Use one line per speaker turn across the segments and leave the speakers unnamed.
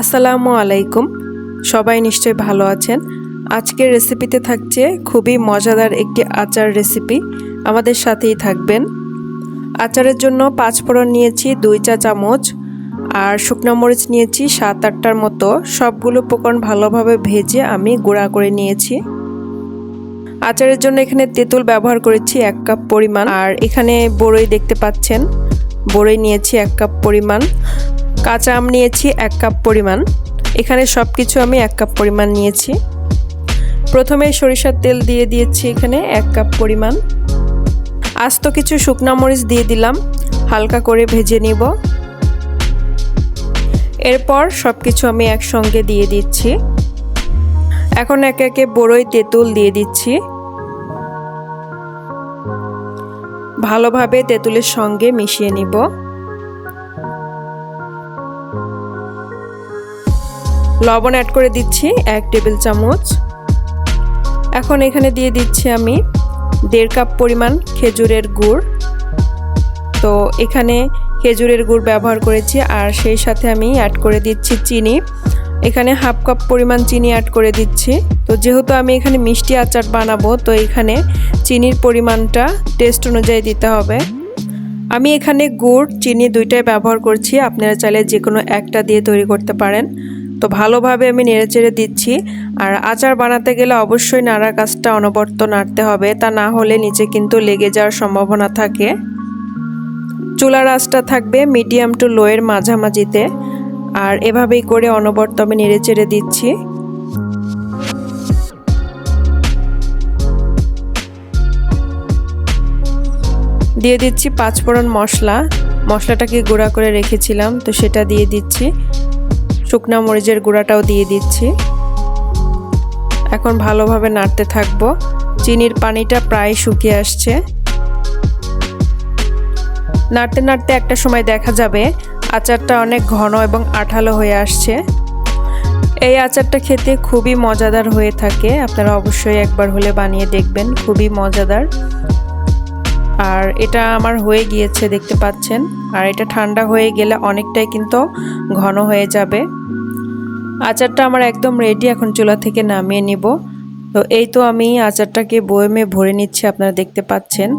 আসসালামু আলাইকুম। সবাই নিশ্চয়ই ভালো আছেন। আজকের রেসিপিতে থাকছে খুবই মজাদার একটি আচার রেসিপি। আমাদের সাথেই থাকবেন। আচারের জন্য পাঁচ ফোড়ন নিয়েছি, দুই চা চামচ, আর শুকনো মরিচ নিয়েছি সাত আটটার মতো। সবগুলো পোকন ভালোভাবে ভেজে আমি গুঁড়া করে নিয়েছি। আচারের জন্য এখানে তেঁতুল ব্যবহার করেছি এক কাপ পরিমাণ। আর এখানে বড়ই দেখতে পাচ্ছেন, বড়ই নিয়েছি এক কাপ পরিমাণ। কাঁচা আম নিয়েছি এক কাপ পরিমাণ। এখানে সব কিছু আমি এক কাপ পরিমাণ নিয়েছি। প্রথমে সরিষার তেল দিয়ে দিয়েছি এখানে এক কাপ পরিমাণ। আস্ত কিছু শুকনা মরিচ দিয়ে দিলাম। হালকা করে ভেজে নিব। এরপর সব কিছু আমি একসঙ্গে দিয়ে দিচ্ছি। এখন একে একে বড়ই তেঁতুল দিয়ে দিচ্ছি। ভালোভাবে তেঁতুলের সঙ্গে মিশিয়ে নিব। লবণ অ্যাড করে দিচ্ছি এক টেবিল চামচ। এখন এখানে দিয়ে দিচ্ছি আমি দেড় কাপ পরিমাণ খেজুরের গুড়। তো এখানে খেজুরের গুড় ব্যবহার করেছি আর সেই সাথে আমি অ্যাড করে দিচ্ছি চিনি। এখানে হাফ কাপ পরিমাণ চিনি অ্যাড করে দিচ্ছি। তো যেহেতু আমি এখানে মিষ্টি আচার বানাবো, তো এখানে চিনির পরিমাণটা টেস্ট অনুযায়ী দিতে হবে। আমি এখানে গুড়, চিনি দুইটাই ব্যবহার করছি। আপনারা চাইলে যে কোনো একটা দিয়ে তৈরি করতে পারেন। তো ভালোভাবে আমি নেড়েচেড়ে দিচ্ছি। আর আচার বানাতে গেলে অবশ্যই নাড়া কাজটা অনবর্ত নাড়তে হবে। তা না হলে নিচে কিন্তু লেগে যাওয়ার সম্ভাবনা থাকে। চুলার আঁচটা থাকবে মিডিয়াম টু লোয়ের মাঝামাঝিতে। আর এভাবেই করে অনবর্ত আমি নেড়েচেড়ে দিচ্ছি। দিয়ে দিচ্ছি পাঁচফোড়ন মশলা। মশলাটাকে গুঁড়া করে রেখেছিলাম, তো সেটা দিয়ে দিচ্ছি। শুকনা মরিচের গুঁড়াটাও দিয়ে দিচ্ছি। এখন ভালোভাবে নাড়তে থাকব। চিনির পানিটা প্রায় শুকিয়ে আসছে। নাড়তে নাড়তে একটা সময় দেখা যাবে, আচারটা অনেক ঘন এবং আঠালো হয়ে আসছে। এই আচারটা খেতে খুবই মজাদার হয়ে থাকে। আপনারা অবশ্যই একবার হলে বানিয়ে দেখবেন, খুবই মজাদার। আর এটা আমার হয়ে গিয়েছে, দেখতে পাচ্ছেন। আর এটা ঠান্ডা হয়ে গেলে অনেকটাই কিন্তু ঘন হয়ে যাবে। আচারটা আমার একদম রেডি এখন চুলা থেকে নামিয়ে নিব। তো এই তো আমি আচারটাকে বয়েমে ভরে নিচ্ছি, আপনারা দেখতে পাচ্ছেন।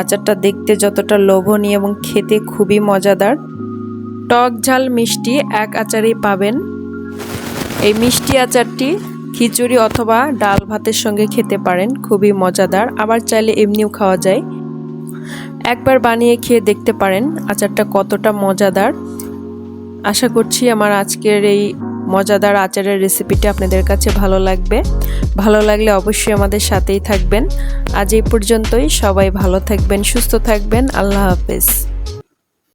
আচারটা দেখতে যতটা লোভনীয় এবং খেতে খুবই মজাদার। টক ঝাল মিষ্টি এক আচারেই পাবেন। এই মিষ্টি আচারটি খিচুড়ি অথবা ডাল ভাতের সঙ্গে খেতে পারেন, খুবই মজাদার। আবার চাইলে এমনিও খাওয়া যায়। একবার বানিয়ে খেয়ে দেখতে পারেন আচারটা কতটা মজাদার। আশা করছি আমার আজকের এই মজাদার আচারের রেসিপিটা আপনাদের কাছে ভালো লাগবে। ভালো লাগলে অবশ্যই আমাদের সাথেই থাকবেন। আজ এই পর্যন্তই। সবাই ভালো থাকবেন, সুস্থ থাকবেন। আল্লাহ হাফেজ।